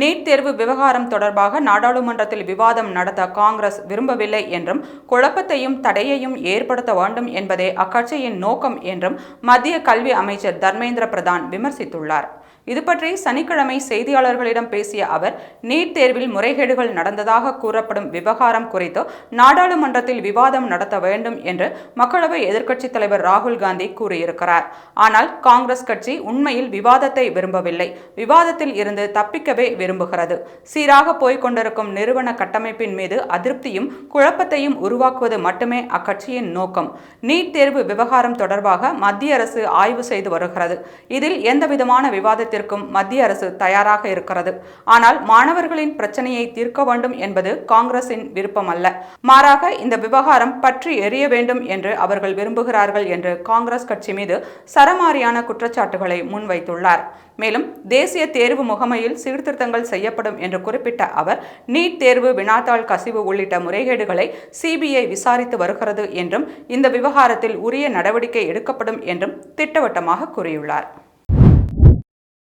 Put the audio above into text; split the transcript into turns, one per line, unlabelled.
NEET தேர்வு விவகாரம் தொடர்பாக நாடாளுமன்றத்தில் விவாதம் நடத்த காங்கிரஸ் விரும்பவில்லை என்றும் குழப்பத்தையும் தடையையும் ஏற்படுத்த வேண்டும் என்பதே அக்கட்சியின் நோக்கம் என்றும் மத்திய கல்வி அமைச்சர் தர்மேந்திர பிரதான் விமர்சித்துள்ளார். இது பற்றி சனிக்கிழமை செய்தியாளர்களிடம் பேசிய அவர் நீட் தேர்வில் முறைகேடுகள் நடந்ததாக கூறப்படும் விவகாரம் குறித்து நாடாளுமன்றத்தில் விவாதம் நடத்த வேண்டும் என்று மக்களவை எதிர்க்கட்சித் தலைவர் ராகுல் காந்தி கூறியிருக்கிறார். ஆனால் காங்கிரஸ் கட்சி உண்மையில் விவாதத்தை விரும்பவில்லை. விவாதத்தில் இருந்து தப்பிக்கவே விரும்புகிறது. சீராக போய்க் கொண்டிருக்கும் நிறுவன கட்டமைப்பின் மீது அதிருப்தியும் குழப்பத்தையும் உருவாக்குவது மட்டுமே அக்கட்சியின் நோக்கம். நீட் தேர்வு விவகாரம் தொடர்பாக மத்திய அரசு ஆய்வு செய்து வருகிறது. இதில் எந்தவிதமான விவாதத்திற்கும் மத்திய அரசு தயாராக இருக்கிறது. ஆனால் மாணவர்களின் பிரச்சனையை தீர்க்க வேண்டும் என்பது காங்கிரசின் விருப்பம் அல்ல. மாறாக இந்த விவகாரம் பற்றி எரிய வேண்டும் என்று அவர்கள் விரும்புகிறார்கள் என்று காங்கிரஸ் கட்சி மீது சரமாரியான குற்றச்சாட்டுகளை முன்வைத்துள்ளார். மேலும் தேசிய தேர்வு முகமையில் சீர்திருத்தங்கள் செய்யப்படும் என்று குறிப்பிட்ட அவர் நீட் தேர்வு வினாத்தாள் கசிவு உள்ளிட்ட முறைகேடுகளை சிபிஐ விசாரித்து வருகிறது என்றும் இந்த விவகாரத்தில் உரிய நடவடிக்கை எடுக்கப்படும் என்றும் திட்டவட்டமாக கூறியுள்ளார்.